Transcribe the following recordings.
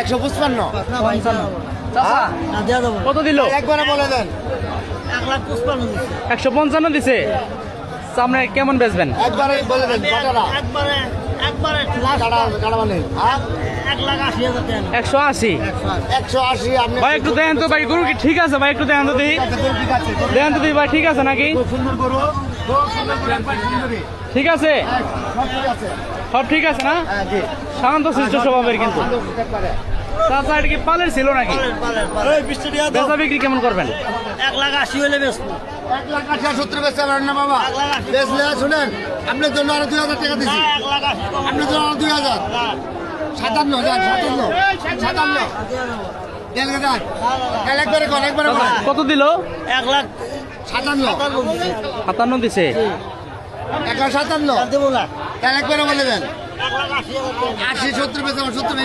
একশো পঁচপান্ন। কত দিল? একবারে বলে দেন। একশো পঞ্চান্ন দিছে। সামনে কেমন বেচবেন? একবারে বলে দেন একবারে একবারে। লাস্ট কাটা কাটা মানে হ্যাঁ। একশো আশি। একশো ভাই একটু দেখেন তো ভাই গরু কি ঠিক আছে? ভাই একটু দেখেন তো দিই ঠিক আছে দেখেন তো দিই ভাই ঠিক আছে নাকি। ঠিক আছে? হ্যাঁ, সব ঠিক আছে না? হ্যাঁ শান্ত শিষ্ট স্বভাবের কিন্তু। চাচা এটা কি পালের ছিল নাকি? পালের, পালের, পালের। বেচা বিক্রি কেমন করবেন? এক লাখ আশি হলে বেচবো। এক লাখ আশি আর সত্তর বেচতে পারেন না বাবা। বেচলে শুনেন আপনার জন্য আরও দুই হাজার টাকা দিচ্ছি এক লাখ আশি আপনার জন্য আরও দুই হাজার। সাতান্ন সাতান্ন। সাতান্ন। কত দিল? এক লাখ সাতান্ন। সাতান্ন দিছে। এক লাখ সাতান্ন। দেবো না। একবারে বলে দেন। আশি সত্তর আমার সত্তর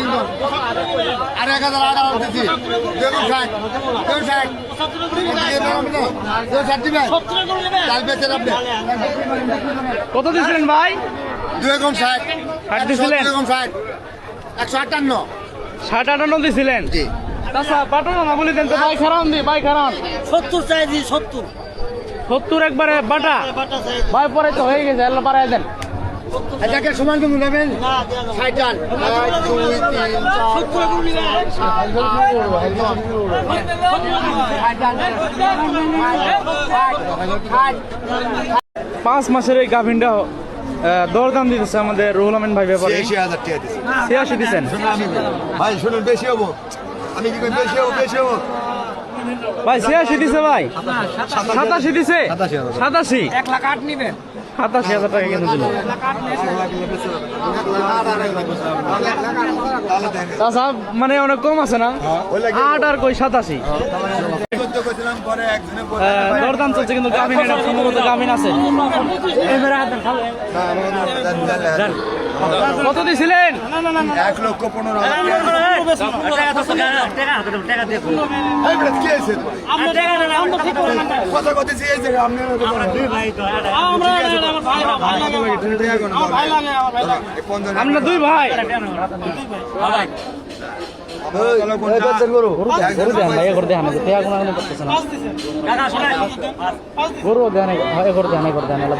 আর এক হাজার আট হাজার দিচ্ছি ষাট ষাট। ষাট দিবেন? আপনি কত দিছিলেন ভাই? দুই রকম ষাট। ষাট দিছিলেন? দুই রকম ষাট। একশো আটান্ন। ষাট আটান্ন দিছিলেন? জি। চাচা পাঠানো না বলে দেন তো ভাই খারান দি ভাই খারান। সত্তর চাই দি সত্তর। সত্তর একবারে বাটা। ভাই পরে তো হয়ে গেছে বাড়াই দেন। এটাকে সমান কিন্তু নেবেন এক দুই তিন। পাঁচ মাসের এই গাভিনটা দরদাম দিতেছে আমাদের রুহুল আমিন ভাই ব্যাপারে ছিয়াশি দিচ্ছেন ভাই শুনুন বেশি হব আমি কি বেশি হব বেশি হব ভাই ছিয়াশি দিছে ভাই। সাতাশি দিছে? সাতাশি? এক লাখ আট নিবেন সাতাশি হাজার টাকা দিল। মানে অনেক কম আছে না? আট আর কই সাতাশি। চোদ্দ করছিলাম পরে একজনে বলে, আহ, দরদাম চলছে কিন্তু সম্ভবত গাভিন আছে। কত দিয়েছিলেন এক লক্ষ পনেরো আমরা দুই দিছি। এই বেটা, কি হয়েছে তোমার? কথা কথা চেয়েছে আপনারা তো বলেন। টাকা কোনো বলেন। এই পঞ্চাশ হাজার আমরা দুই ভাই টাকা কোনটা? গরু দেন ভাই এগর দেন পেয়া গুনা গুনা করতেছে না গরু দেন এগর দেন এগর দেন এলা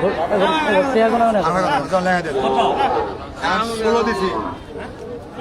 পেয়া গুনা গুনা আমার কথা, চল লেখা দে। আমি ষোলো দিছি। তাহলে বাচ্চাটাও আদা দের খামারও তো মনে হয়। এই বেটা, বিষ চাইছে একজন ভাই, বিষ- বিষ চাইছে না কি দিতে? দিবা? একজন ওরা তুমি দিবা?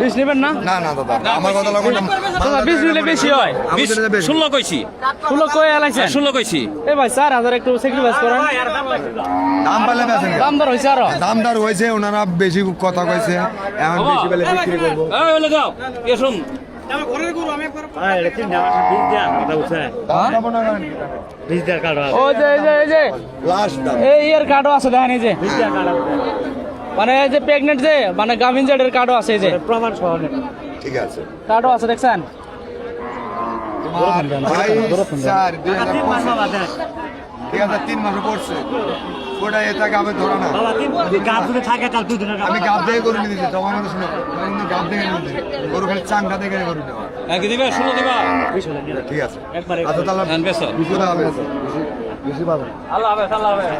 বিষ নেবেন না? না না দাদা আমার কথা লাগবে দাদা বিষ নিলে বেশি হয়। বেশি। ষোলো কইছি। ষোলো কয়ে এলাইছেন ষোলো কইছি। এ ভাই চার হাজার একটু স্যাক্রিফাইস করেন। দাম পাইলে বেচেন কেন? দাম দর হয়েছে আরও। দাম দর হয়েছে ওনারা বেশি কথা কইছে। এখন বেশি পেলে বিক্রি করব। এই হলে যাও। এসুন আমার মানে এই যে প্রেগনেন্ট যে মানে গাভিন জেডের কার্ডও আছে এই যে। ঠিক আছে। কার্ডও আছে দেখছেন? পঁচিশ। ঠিক আছে তিন মাসে পড়ছে। ওটা এটাকে আমি ধরা না। আমি গাব দিয়ে গরু নিয়ে দিচ্ছি তখন আমি শুনে কিন্তু গাব দিয়ে নিয়ে দিচ্ছি গরু খালি চাংটা দেখে দিবা? ঠিক আছে। আচ্ছা তাহলে হ্যাঁ। আল্লাহ হাফেজ। আল্লাহ হাফেজ।